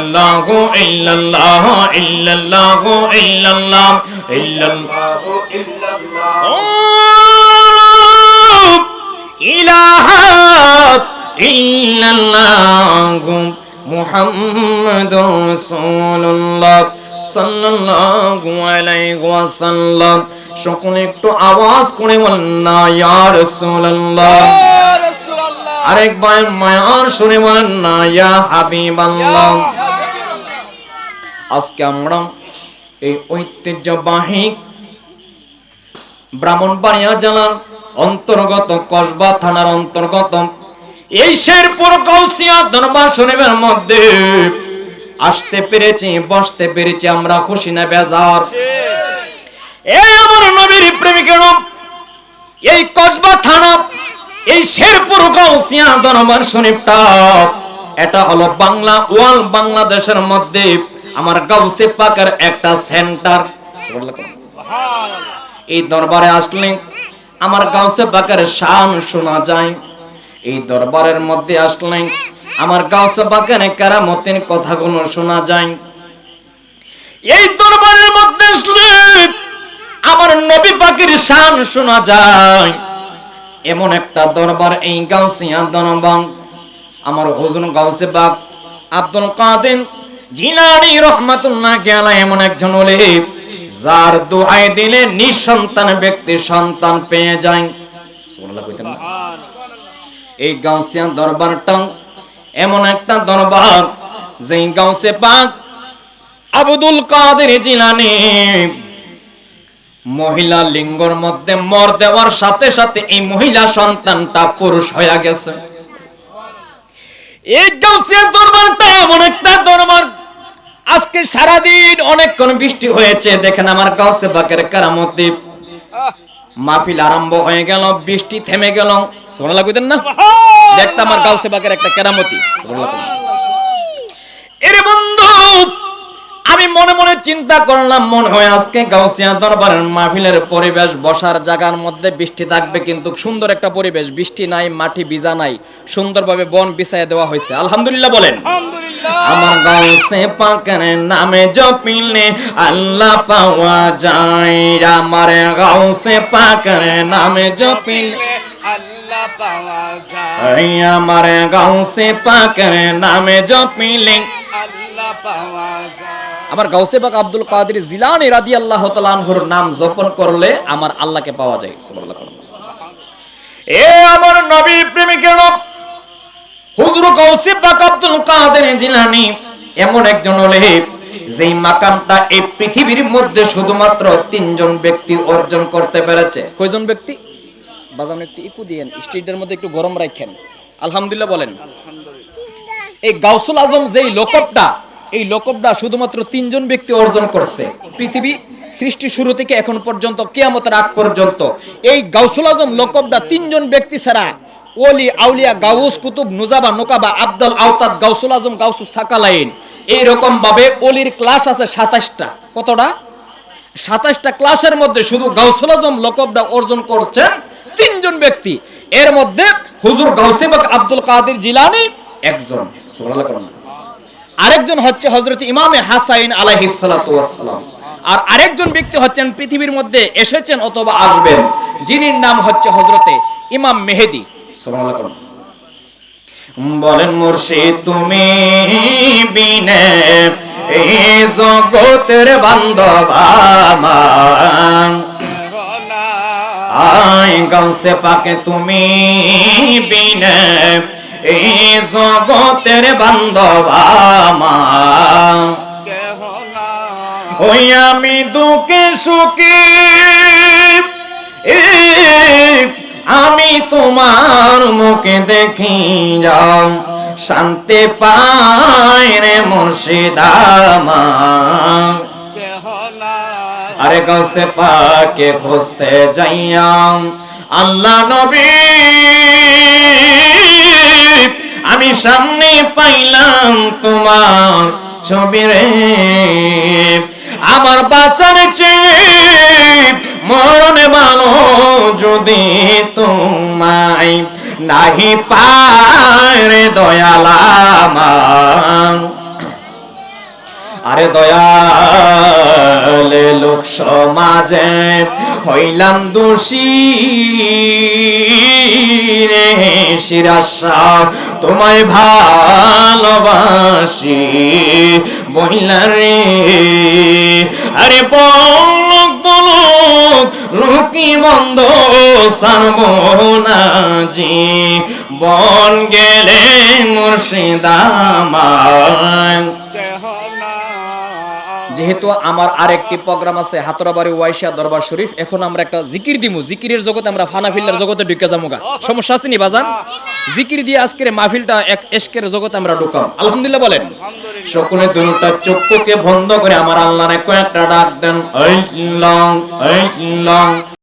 الله إلا الله إلا الله إلا الله إلا الله إله إلا الله محمد رسول الله সাল্লাল্লাহু আলাইহি ওয়াসাল্লাম সকলে একটু আওয়াজ করে বলেন না ইয়া রাসূলুল্লাহ আরেকবার মায়ার শুনে বলেন না ইয়া হাবিবাল্লাহ আজকে আমরা এই ঐতিহ্যবাহী ব্রাহ্মণবাড়িয়া জেলার অন্তর্গত কসবা থানার অন্তর্গত এই শেরপুর কৌশিয়া দরবার শরীফের মধ্যে আসতে পেরেছি, বসতে পেরেছি আমরা খুশি না বেজার। আমার এই কসবা থানা, এই শেরপুর এটা হলো বাংলা, ওয়াল বাংলাদেশের মধ্যে আমার গাউসে পাকের একটা সেন্টার। এই দরবারে আসলে আমার গাউসে পাকের শান শোনা যায়। এই দরবারের মধ্যে আসলে আমার গাউসে পাকের কেরামতির কথাগুলো শোনা যায়। এই দরবারের মধ্যে আসলে আমার নবী পাকের শান শোনা যায়। এমন একটা দরবার এই গাউসিয়া দরবার আমার হুজুর গাউসে বাগ আব্দুল কাদের জিলানি রহমাতুল্লাহ আলাইহি এমন একজন হলে যার দোহাই দিলে নিঃসন্তান ব্যক্তি সন্তান পেয়ে যায়। সুবহানাল্লাহ কইতেন না? এই গাউসিয়া দরবারটা এমন একটা দরবার যেই গাউসে পাক আব্দুল কাদের জিলানি মহিলা লিঙ্গর মধ্যে মর দেওয়ার সাথে সাথে এই মহিলা সন্তানটা পুরুষ হয়ে গেছে। এই গাউসিয়া দরবারটা এমন একটা দরবার আজকে সারাদিন অনেকক্ষণ বৃষ্টি হয়েছে। দেখেন আমার গাউসে বাকের কারামতি মাহফিল আরম্ভ হয়ে গেল বৃষ্টি থেমে গেল। সোনালা কইতেন না? দেখতে আমার গাউসে বাকের একটা কেরামতি। এরে বন্ধু আমি মনে মনে চিন্তা করলাম মন হয় আজকে গাউসিয়া দরবারের মাহফিলের পরিবেশ বসার জায়গার মধ্যে বৃষ্টি থাকবে কিন্তু সুন্দর একটা পরিবেশ। বৃষ্টি নাই মাটি ভিজা নাই। সুন্দরভাবে বন বিছায় দেওয়া হয়েছে। আলহামদুলিল্লাহ বলেন। আমার গাউসে পাকের নামে জপিলে আল্লাহ পাওয়া যায়। আমার গাউসে পাকের নামে জপিলে আল্লাহ পাওয়া যায়। আমার গাউসে পাকের নামে জপিলে আল্লাহ পাওয়া যায়। আমার গাউসে পাক আব্দুল কাদের জিলানি রাদিয়াল্লাহু তাআলা আনহুর নাম জপন করলে আমার আল্লাহকে পাওয়া যায়। সুবহানাল্লাহ। এ আমার নবী প্রেমিকের গাউসে পাক আব্দুল কাদের জিলানি এমন একজন হলে যেই মাকামটা এই পৃথিবীর মধ্যে শুধুমাত্র তিনজন ব্যক্তি অর্জন করতে পেরেছে। কয়জন ব্যক্তি? বাজান একটু ইকু দিয়েন স্টেজের মধ্যে একটু গরম রাখেন। আলহামদুলিল্লাহ বলেন। এই গাউসুল আজম যেই লোকবটা এই লোকবটা শুধুমাত্র তিনজন ব্যক্তি অর্জন করছে। পৃথিবী সৃষ্টি শুরু থেকে এখন পর্যন্ত কিয়ামতের আগ পর্যন্ত এই গাউসুল আজম লোকবটা তিনজন ব্যক্তি ছাড়া ওলি আউলিয়া গাউস কুতুব নুজাবা নোকাবা আব্দুল আওতাদ গাউসুল আজম গাউসু সাকালাইন। এই রকম ভাবে ওলির ক্লাস আছে সাতাশটা। কতটা? সাতাশটা ক্লাসের মধ্যে শুধু গাউসুল আজম লকবটা অর্জন করছেন তিনজন ব্যক্তি। এর মধ্যে হুজুর গাউসেবক আব্দুল কাদের জিলানি একজন। আরেকজন হচ্ছে হযরত ইমামে হাসাইন সালাম। আর আরেকজন ব্যক্তি হচ্ছেন পৃথিবীর মধ্যে এসেছেন অথবা আসবেন। যিনির নাম হচ্ছে হযরতে ইমাম মেহেদি। বলেন মুর্শিদ, তুমি বিনে এই জগতের বান্ধব আমার। আই গাউসে পাকে তুমি বিনে এই জগতের বান্ধব আমার। ওই আমি দুঃখে সুখী আমি তোমার মুখে দেখি যাও। শান্তি পায় রে মুর্শিদামা আরে গাছে পাকে খুঁজতে যাইয়াম আল্লাহ নবী, আমি সামনে পাইলাম তোমার ছবি রে। আমার বাচ্চার চেয়ে মরণে ভালো যদি তোমায় নাহি পায় রে দয়ালামা আরে দয়ালে লোক সমাজে হইলাম দোষী রে শিরাশা তোমায় ভালোবাসি বইলা রে। আরে পলক পলক লুকি বন্ধ সর্বনাজি। বন গেলে মুর্শিদামা যেহেতু আমার আরেকটি প্রোগ্রাম আছে হাতরাবাড়ি ওয়াইশা দরবার শরীফ এখন আমরা একটা জিকির দিমু। জিকিরের জগতে আমরা ফানাফিল্লার জগতে ঢুকে যাব গা। সমস্যা আছে নি বাজান? জিকির দিয়ে আজকের মাহফিলটা এক এশকের জগতে আমরা ঢুকাম। আলহামদুলিল্লাহ বলেন। সকলে দুটা চক্ষুকে বন্ধ করে আমার আল্লাহর কয়েকটা ডাক দেন লং লং